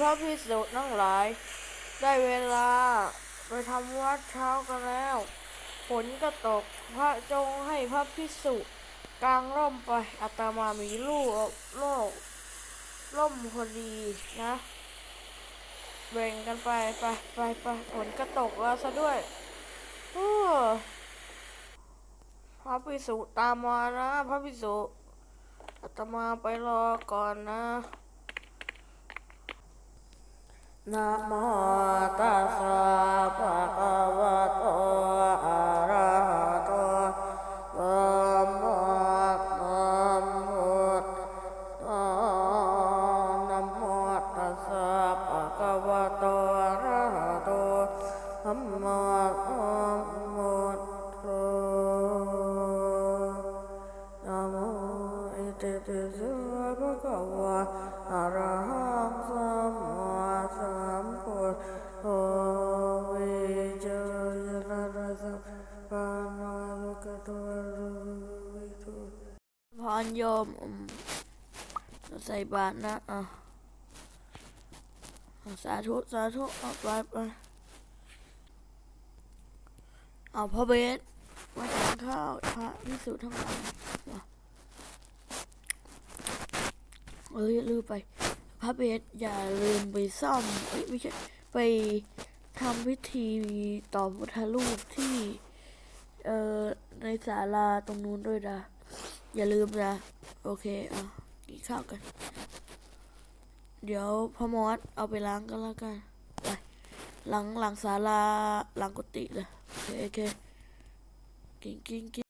พระพิสุทั้งหลาย ได้เวลาไปทำวัดเช้ากันแล้วฝนก็ตกพระจงให้พระพิสุกลางร่มไปอาตมามีลูกโลกร่มพอดีนะแบ่งกันไปไปไปไปฝนก็ตกแล้วซะด้วยพระพิสุตามมานะ พระพิสุอาตมาไปรอก่อนนะ นะโมตัสสะภะคะวะโตอะระหะโตสัมมาสัมพุทธัสสะนะโมตัสสะภะคะวะโตอะระหะโตสัมมาสัมพุทธัสสะนะโมอิติปิโสภะคะวะอะระ พรโยมใส่บาตรนะอะสาธุ สาธุเอาไปไปเอาพ่อเบสมาทานข้าวพระพิสุทั้งหลายเอ้ยลืมไป พระเบสอย่าลืมไปซ่อมเอ้ยไม่ใช่ไปทำพิธีต่อพุทธรูปที่ เอ่อในศาลาตรงนู้นด้วยนะอย่าลืมนะโอเคอะกินข้าวกัน เดี๋ยวพ่อมอสเอาไปล้างกันแล้วกันไปหลังหลังศาลาหลังกุฏิเลยโอเคโอเคกินกินกิน